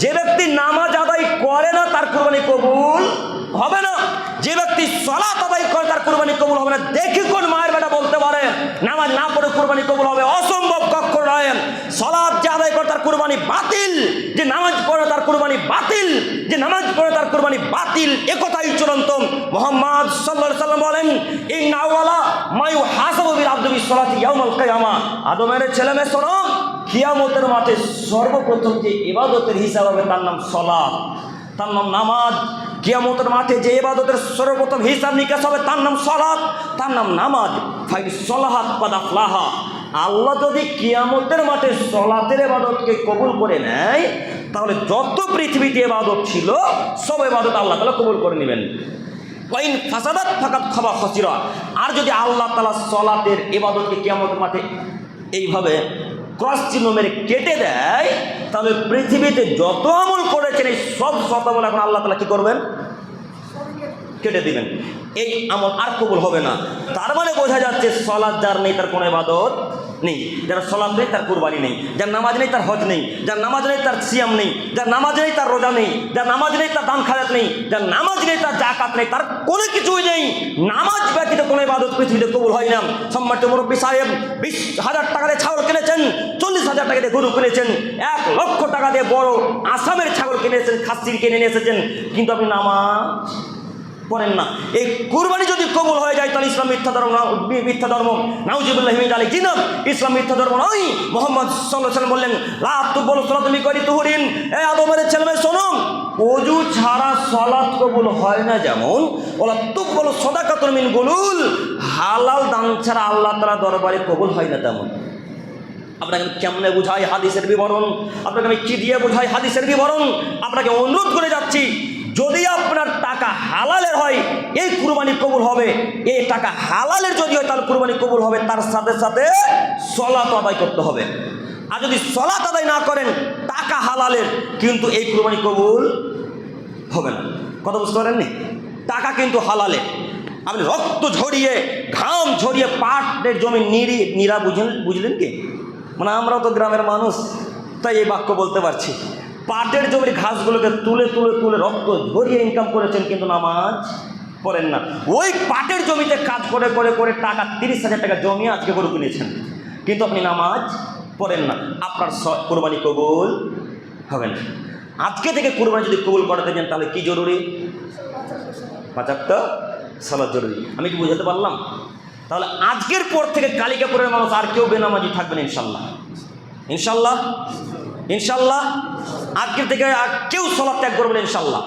যে ব্যক্তি নামাজ আদায় করে না, তার কোরবানি কবুল হবে না। যে ব্যক্তি সলাত আদায় করে, তার কোরবানি কবুল হবে না। দেখি কোন মায়ের বেটা বলতে পারে, নামাজ না পড়ে কোরবানি কবুল হবে। অসম্ভব কক্ষ নয় সলাদ যে আদায় করে, তার কোরবানি বাতিল। যে নামাজ পড়ে, তার কোরবানি বাতিল। যে নামাজ পড়ে, তার কোরবানি বাতিল। একথাই চূড়ান্ত মোহাম্মদ সাল্লাল্লাহু সাল্লাম বলেন এই নাওয়ালা মায়ু হাসাবুবির আব্দুবি সলাতি ইয়াউমাল কিয়ামা। আদমের ছেলে মেয়ে শোনো কিয়ামতের মাঠে সর্বপ্রথম যে ইবাদতের হিসাব হবে তার নাম সলাত তার নাম নামাজ। কিয়ামতের মাঠে যে এবাদতের সর্বপ্রথম হিসাব নিকাশ হবে তার নাম সলাত তার নাম নামাজ। ফাই সলাহাত পাদাফলাহা আল্লাহ যদি কিয়ামতের মাঠে সলাতের এবাদতকে কবুল করে নেয়, তাহলে যত পৃথিবীতে এবাদত ছিল, সব এবাদত আল্লাহ তালা কবুল করে নেবেন। ওয়াইন ফাসাদাত ফাকাত খাবা খসিরা। আর যদি আল্লাহ তালা সলাতের এবাদতকে কিয়ামতের মাঠে এইভাবে ক্রস চিহ্ন মেরে কেটে দেয়, তাহলে পৃথিবীতে যত আমল করেছেন এই সব শত আমল এখন আল্লাহ তালা কি করবেন? কেটে দিবেন। এই আমল আর কবুল হবে না। তার মানে বোঝা যাচ্ছে সলাদ যার নেই তার কোনো ইবাদত নেই। যার সলাদ নেই তার কুরবানি নেই। যার নামাজ নেই তার হজ নেই। যার নামাজ নেই তার সিয়াম নেই। যার নামাজ নেই তার রোজা নেই। যার নামাজ নেই তার দান খাজাত নেই। যার নামাজ নেই তার জাকাত নেই তার কোনো কিছুই নেই। নামাজ ব্যতীত কোনো ইবাদত পৃথিবীতে কবুল হয় না। সম্মানিত মুরব্বী সাহেব, বিশ হাজার টাকা কিনেছেন চল্লিশ হাজার টাকা দিয়ে গরু কিনেছেন এক লক্ষ টাকা দিয়ে বড় আসামের ছাগল কিনেছেন খাসির কিনে নিয়ে এসেছেন। কিন্তু আপনি নামাজ পড়েন না। এই কুরবানি যদি কবুল হয়ে যায়, তাহলে ইসলাম মিথ্যা ধর্ম মিথ্যা ধর্ম। নাউজিবুল্লাহ হিমিদ আলী ইসলাম মিথ্যা ধর্ম নয়। মোহাম্মদ সাল্লাহ সাল্লাম বললেন লাভ তু বলো সলা তুমি করি তুহরিন। এ আদমের ছেলে মেয়ে শোনো, অজু ছাড়া সলাৎ কবুল হয় না যেমন, ওলা তু বলো সদাকাতুল মিন গুলুল। হালাল দান ছাড়া আল্লাহ তালা দরবারে কবুল হয় না তেমন। আপনাকে আমি কেমনে বুঝাই হাদিসের বিবরণ? আপনাকে আমি কি দিয়ে বুঝাই হাদিসের বিবরণ? আপনাকে অনুরোধ করে যাচ্ছি, যদি আপনার টাকা হালালের হয়, এই কুরবানি কবুল হবে। এই টাকা হালালের যদি হয়, তাহলে কুরবানি কবুল হবে। তার সাথে সাথে সলাত আদায় করতে হবে। আর যদি সলাত আদায় না করেন, টাকা হালালের, কিন্তু এই কুরবানি কবুল হবে না। কথা বুঝতে পারেননি? টাকা কিন্তু হালালে। আপনি রক্ত ঝরিয়ে, ঘাম ঝরিয়ে, পাটের জমি নিরি নিরা বুঝলেন বুঝলেন কি? মানে আমরাও তো গ্রামের মানুষ তাই এই বাক্য বলতে পারছি। পাটের জমির ঘাসগুলোকে তুলে তুলে তুলে রক্ত ঝরিয়ে ইনকাম করেছেন কিন্তু নামাজ পড়েন না। ওই পাটের জমিতে কাজ করে করে করে টাকা তিরিশ হাজার টাকা জমি আজকে গরু কিনেছেন। কিন্তু আপনি নামাজ পড়েন না। আপনার স- কোরবানি কবুল হবে না। আজকে থেকে কোরবানি যদি কবুল করাতে যান তাহলে কি জরুরি? পাঁচাত্তা সালাদ জরুরি। আমি কি বুঝাতে পারলাম? তাহলে আজকের পর থেকে কালিকাপুরের মানুষ আর কেউ বেনামাজি থাকবে না ইনশাল্লাহ ইনশাল্লাহ ইনশাল্লাহ আজকের থেকে আর কেউ সলাপ ত্যাগ করবেন ইনশাল্লাহ